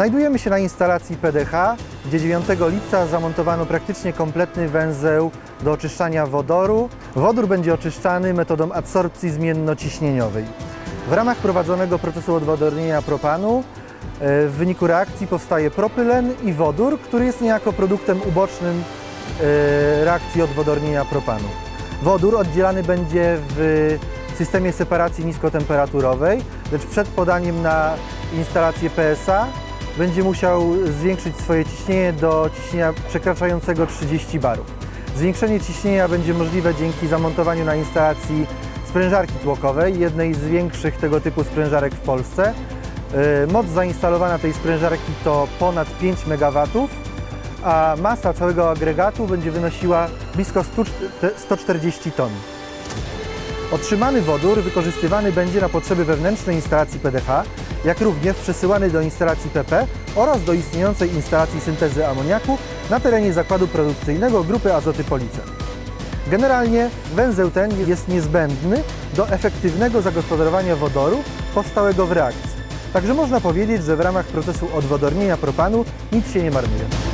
Znajdujemy się na instalacji PDH, gdzie 9 lipca zamontowano praktycznie kompletny węzeł do oczyszczania wodoru. Wodór będzie oczyszczany metodą adsorpcji zmiennociśnieniowej. W ramach prowadzonego procesu odwodornienia propanu e, w wyniku reakcji powstaje propylen i wodór, który jest niejako produktem ubocznym e, reakcji odwodornienia propanu. Wodór oddzielany będzie w systemie separacji niskotemperaturowej, lecz przed podaniem na instalację PSA będzie musiał zwiększyć swoje ciśnienie do ciśnienia przekraczającego 30 barów. Zwiększenie ciśnienia będzie możliwe dzięki zamontowaniu na instalacji sprężarki tłokowej, jednej z większych tego typu sprężarek w Polsce. Yy, Moc zainstalowana tej sprężarki to ponad 5 MW, a masa całego agregatu będzie wynosiła blisko 100 140 ton. Otrzymany wodór wykorzystywany będzie na potrzeby wewnętrznej instalacji PDH, jak również przesyłany do instalacji PP oraz do istniejącej instalacji syntezy amoniaku na terenie zakładu produkcyjnego grupy Azoty Policen. Generalnie węzeł ten jest niezbędny do efektywnego zagospodarowania wodoru powstałego w reakcji. Także można powiedzieć, że w ramach procesu odwodornienia propanu nic się nie marnuje.